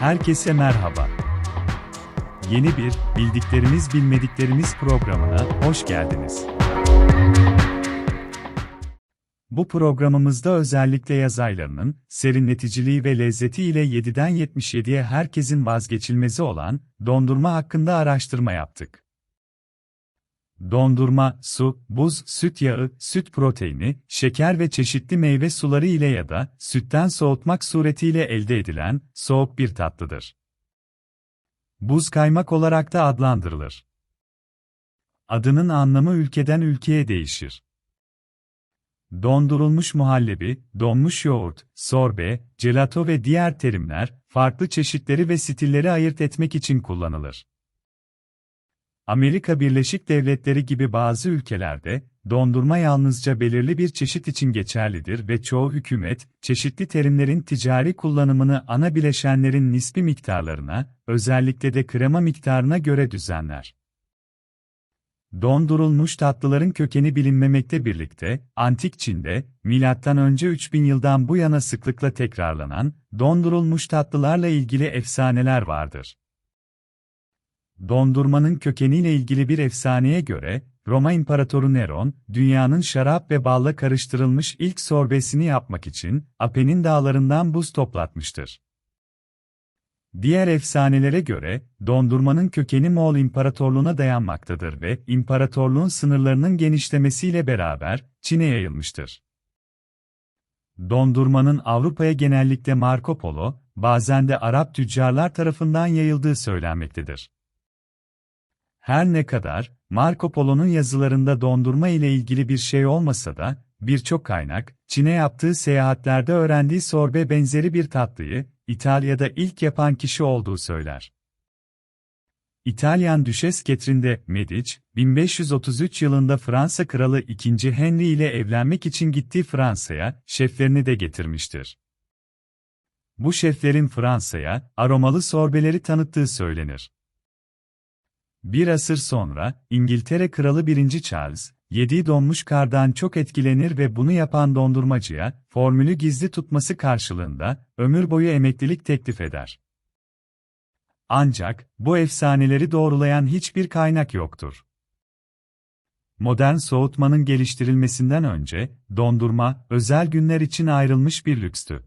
Herkese merhaba. Yeni bir Bildiklerimiz Bilmediklerimiz programına hoş geldiniz. Bu programımızda özellikle yaz aylarının serinleticiliği ve lezzeti ile 7'den 77'ye herkesin vazgeçilmezi olan dondurma hakkında araştırma yaptık. Dondurma, su, buz, süt yağı, süt proteini, şeker ve çeşitli meyve suları ile ya da sütten soğutmak suretiyle elde edilen soğuk bir tatlıdır. Buz kaymak olarak da adlandırılır. Adının anlamı ülkeden ülkeye değişir. Dondurulmuş muhallebi, donmuş yoğurt, sorbe, gelato ve diğer terimler, farklı çeşitleri ve stilleri ayırt etmek için kullanılır. Amerika Birleşik Devletleri gibi bazı ülkelerde, dondurma yalnızca belirli bir çeşit için geçerlidir ve çoğu hükümet, çeşitli terimlerin ticari kullanımını ana bileşenlerin nispi miktarlarına, özellikle de krema miktarına göre düzenler. Dondurulmuş tatlıların kökeni bilinmemekte birlikte, Antik Çin'de, M.Ö. 3000 yıldan bu yana sıklıkla tekrarlanan, dondurulmuş tatlılarla ilgili efsaneler vardır. Dondurmanın kökeniyle ilgili bir efsaneye göre, Roma İmparatoru Neron, dünyanın şarap ve balla karıştırılmış ilk sorbesini yapmak için, Apennin dağlarından buz toplatmıştır. Diğer efsanelere göre, dondurmanın kökeni Moğol İmparatorluğuna dayanmaktadır ve imparatorluğun sınırlarının genişlemesiyle beraber Çin'e yayılmıştır. Dondurmanın Avrupa'ya genellikle Marco Polo, bazen de Arap tüccarlar tarafından yayıldığı söylenmektedir. Her ne kadar Marco Polo'nun yazılarında dondurma ile ilgili bir şey olmasa da, birçok kaynak, Çin'e yaptığı seyahatlerde öğrendiği sorbe benzeri bir tatlıyı, İtalya'da ilk yapan kişi olduğu söyler. İtalyan Düşes Catherine de Medici, 1533 yılında Fransa Kralı II. Henry ile evlenmek için gittiği Fransa'ya, şeflerini de getirmiştir. Bu şeflerin Fransa'ya, aromalı sorbeleri tanıttığı söylenir. Bir asır sonra, İngiltere Kralı 1. Charles, yediği donmuş kardan çok etkilenir ve bunu yapan dondurmacıya, formülü gizli tutması karşılığında, ömür boyu emeklilik teklif eder. Ancak, bu efsaneleri doğrulayan hiçbir kaynak yoktur. Modern soğutmanın geliştirilmesinden önce, dondurma, özel günler için ayrılmış bir lükstü.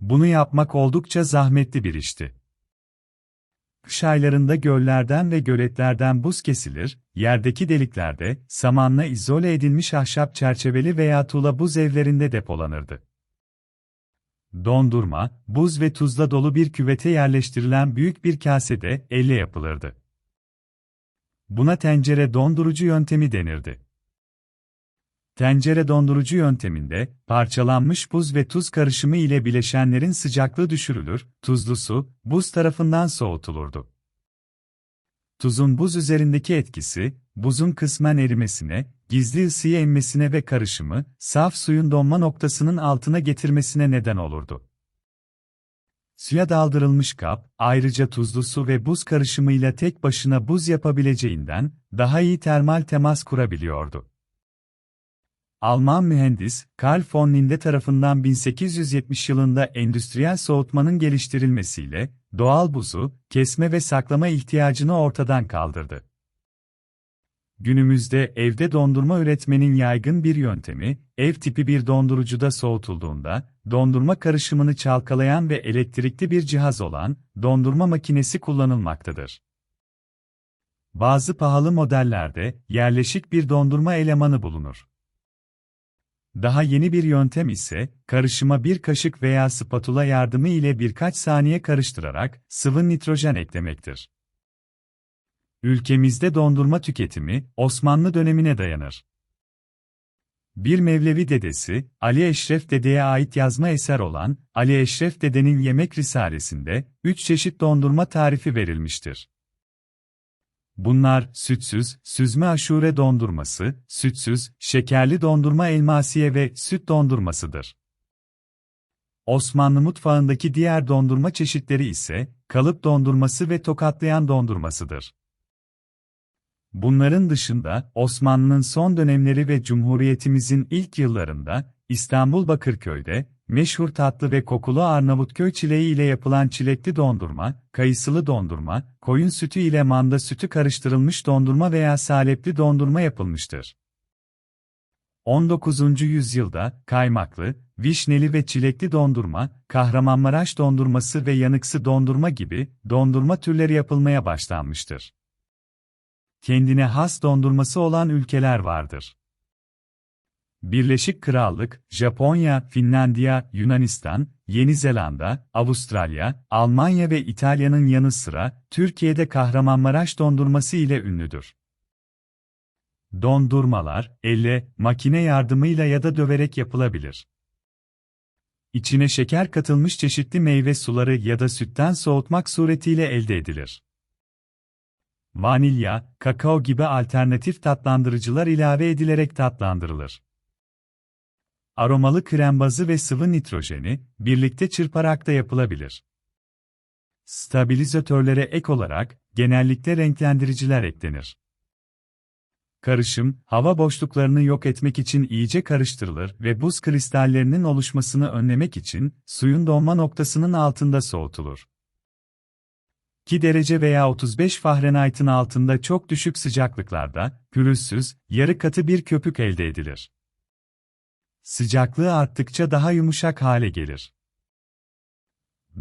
Bunu yapmak oldukça zahmetli bir işti. Kış aylarında göllerden ve göletlerden buz kesilir, yerdeki deliklerde, samanla izole edilmiş ahşap çerçeveli veya tuğla buz evlerinde depolanırdı. Dondurma, buz ve tuzla dolu bir küvete yerleştirilen büyük bir kasede elle yapılırdı. Buna tencere dondurucu yöntemi denirdi. Tencere dondurucu yönteminde, parçalanmış buz ve tuz karışımı ile bileşenlerin sıcaklığı düşürülür, tuzlu su, buz tarafından soğutulurdu. Tuzun buz üzerindeki etkisi, buzun kısmen erimesine, gizli ısıyı emmesine ve karışımı, saf suyun donma noktasının altına getirmesine neden olurdu. Suya daldırılmış kap, ayrıca tuzlu su ve buz karışımıyla tek başına buz yapabileceğinden, daha iyi termal temas kurabiliyordu. Alman mühendis Karl von Linde tarafından 1870 yılında endüstriyel soğutmanın geliştirilmesiyle doğal buzu kesme ve saklama ihtiyacını ortadan kaldırdı. Günümüzde evde dondurma üretmenin yaygın bir yöntemi, ev tipi bir dondurucuda soğutulduğunda, dondurma karışımını çalkalayan ve elektrikli bir cihaz olan dondurma makinesi kullanılmaktadır. Bazı pahalı modellerde yerleşik bir dondurma elemanı bulunur. Daha yeni bir yöntem ise, karışıma bir kaşık veya spatula yardımı ile birkaç saniye karıştırarak sıvı nitrojen eklemektir. Ülkemizde dondurma tüketimi Osmanlı dönemine dayanır. Bir Mevlevi dedesi, Ali Eşref Dede'ye ait yazma eser olan Ali Eşref Dede'nin Yemek Risalesi'nde üç çeşit dondurma tarifi verilmiştir. Bunlar sütsüz, süzme aşure dondurması, sütsüz, şekerli dondurma elmasiye ve süt dondurmasıdır. Osmanlı mutfağındaki diğer dondurma çeşitleri ise kalıp dondurması ve tokatlayan dondurmasıdır. Bunların dışında Osmanlı'nın son dönemleri ve Cumhuriyetimizin ilk yıllarında İstanbul Bakırköy'de meşhur tatlı ve kokulu Arnavutköy çileği ile yapılan çilekli dondurma, kayısılı dondurma, koyun sütü ile manda sütü karıştırılmış dondurma veya salepli dondurma yapılmıştır. 19. yüzyılda kaymaklı, vişneli ve çilekli dondurma, Kahramanmaraş dondurması ve yanıksı dondurma gibi dondurma türleri yapılmaya başlanmıştır. Kendine has dondurması olan ülkeler vardır. Birleşik Krallık, Japonya, Finlandiya, Yunanistan, Yeni Zelanda, Avustralya, Almanya ve İtalya'nın yanı sıra Türkiye'de Kahramanmaraş dondurması ile ünlüdür. Dondurmalar, elle, makine yardımıyla ya da döverek yapılabilir. İçine şeker katılmış çeşitli meyve suları ya da sütten soğutmak suretiyle elde edilir. Vanilya, kakao gibi alternatif tatlandırıcılar ilave edilerek tatlandırılır. Aromalı krem bazı ve sıvı nitrojeni, birlikte çırparak da yapılabilir. Stabilizatörlere ek olarak, genellikle renklendiriciler eklenir. Karışım, hava boşluklarını yok etmek için iyice karıştırılır ve buz kristallerinin oluşmasını önlemek için suyun donma noktasının altında soğutulur. 2 derece veya 35 Fahrenheit'in altında çok düşük sıcaklıklarda, pürüzsüz, yarı katı bir köpük elde edilir. Sıcaklığı arttıkça daha yumuşak hale gelir.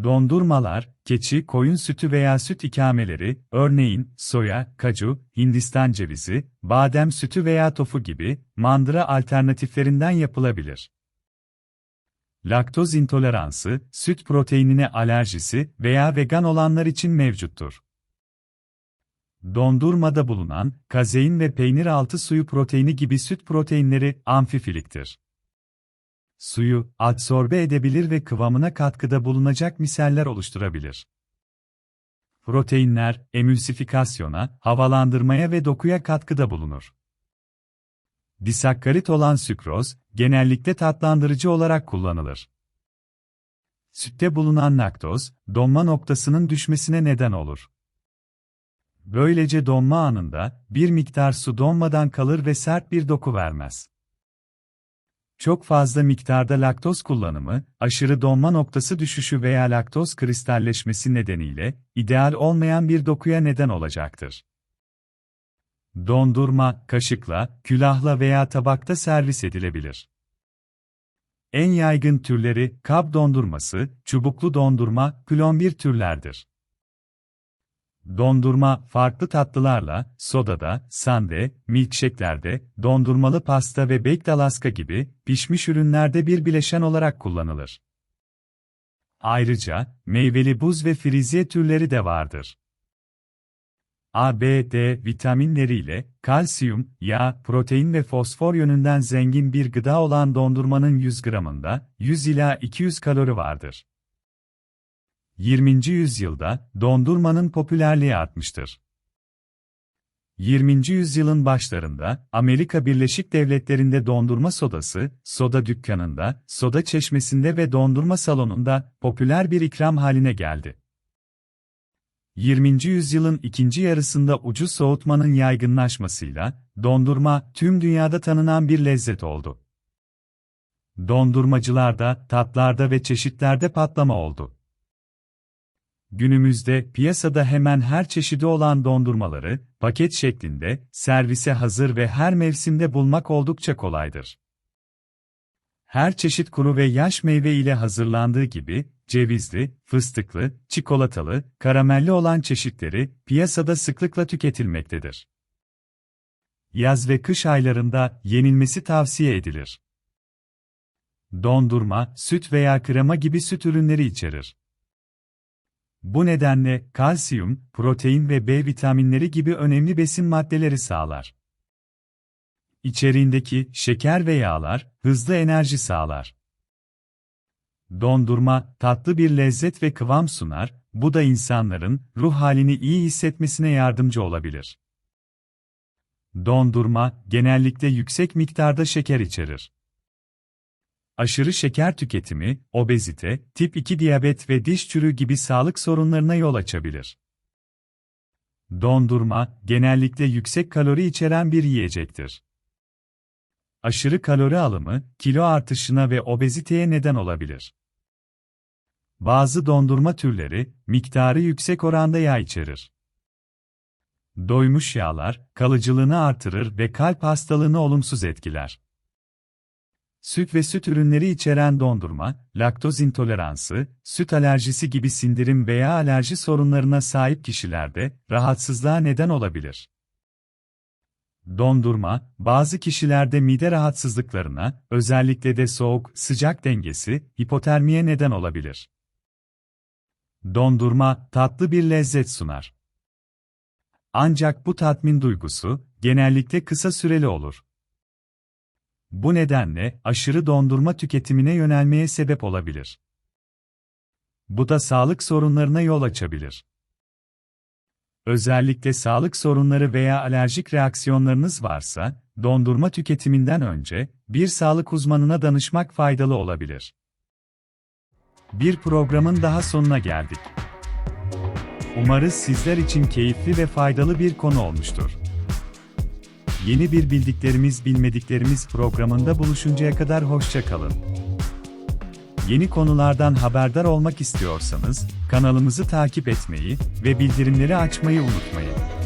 Dondurmalar, keçi, koyun sütü veya süt ikameleri, örneğin soya, kaju, Hindistan cevizi, badem sütü veya tofu gibi mandıra alternatiflerinden yapılabilir. Laktoz intoleransı, süt proteinine alerjisi veya vegan olanlar için mevcuttur. Dondurmada bulunan kazein ve peynir altı suyu proteini gibi süt proteinleri amfifiliktir suyu adsorbe edebilir ve kıvamına katkıda bulunacak miseller oluşturabilir. Proteinler, emülsifikasyona, havalandırmaya ve dokuya katkıda bulunur. Disakkarit olan sükroz, genellikle tatlandırıcı olarak kullanılır. Sütte bulunan laktoz, donma noktasının düşmesine neden olur. Böylece donma anında, bir miktar su donmadan kalır ve sert bir doku vermez. Çok fazla miktarda laktoz kullanımı, aşırı donma noktası düşüşü veya laktoz kristalleşmesi nedeniyle ideal olmayan bir dokuya neden olacaktır. Dondurma, kaşıkla, külahla veya tabakta servis edilebilir. En yaygın türleri kab dondurması, çubuklu dondurma, plombir türlerdir. Dondurma, farklı tatlılarla, sodada, sande, milkshake'lerde, dondurmalı pasta ve baked alaska gibi, pişmiş ürünlerde bir bileşen olarak kullanılır. Ayrıca, meyveli buz ve friziye türleri de vardır. A, B, D vitaminleriyle, kalsiyum, yağ, protein ve fosfor yönünden zengin bir gıda olan dondurmanın 100 gramında, 100 ila 200 kalori vardır. 20. yüzyılda dondurmanın popülerliği artmıştır. 20. yüzyılın başlarında Amerika Birleşik Devletleri'nde dondurma sodası, soda dükkanında, soda çeşmesinde ve dondurma salonunda popüler bir ikram haline geldi. 20. yüzyılın ikinci yarısında ucuz soğutmanın yaygınlaşmasıyla dondurma tüm dünyada tanınan bir lezzet oldu. Dondurmacılarda, tatlarda ve çeşitlerde patlama oldu. Günümüzde piyasada hemen her çeşidi olan dondurmaları, paket şeklinde, servise hazır ve her mevsimde bulmak oldukça kolaydır. Her çeşit kuru ve yaş meyve ile hazırlandığı gibi, cevizli, fıstıklı, çikolatalı, karamelli olan çeşitleri piyasada sıklıkla tüketilmektedir. Yaz ve kış aylarında yenilmesi tavsiye edilir. Dondurma, süt veya krema gibi süt ürünleri içerir. Bu nedenle kalsiyum, protein ve B vitaminleri gibi önemli besin maddeleri sağlar. İçeriğindeki şeker ve yağlar hızlı enerji sağlar. Dondurma tatlı bir lezzet ve kıvam sunar, bu da insanların ruh halini iyi hissetmesine yardımcı olabilir. Dondurma genellikle yüksek miktarda şeker içerir. Aşırı şeker tüketimi, obezite, tip 2 diyabet ve diş çürüğü gibi sağlık sorunlarına yol açabilir. Dondurma, genellikle yüksek kalori içeren bir yiyecektir. Aşırı kalori alımı, kilo artışına ve obeziteye neden olabilir. Bazı dondurma türleri, miktarı yüksek oranda yağ içerir. Doymuş yağlar, kalıcılığını artırır ve kalp hastalığını olumsuz etkiler. Süt ve süt ürünleri içeren dondurma, laktoz intoleransı, süt alerjisi gibi sindirim veya alerji sorunlarına sahip kişilerde rahatsızlığa neden olabilir. Dondurma, bazı kişilerde mide rahatsızlıklarına, özellikle de soğuk-sıcak dengesi, hipotermiye neden olabilir. Dondurma, tatlı bir lezzet sunar. Ancak bu tatmin duygusu, genellikle kısa süreli olur. Bu nedenle, aşırı dondurma tüketimine yönelmeye sebep olabilir. Bu da sağlık sorunlarına yol açabilir. Özellikle sağlık sorunları veya alerjik reaksiyonlarınız varsa, dondurma tüketiminden önce, bir sağlık uzmanına danışmak faydalı olabilir. Bir programın daha sonuna geldik. Umarız sizler için keyifli ve faydalı bir konu olmuştur. Yeni bir bildiklerimiz bilmediklerimiz programında buluşuncaya kadar hoşça kalın. Yeni konulardan haberdar olmak istiyorsanız kanalımızı takip etmeyi ve bildirimleri açmayı unutmayın.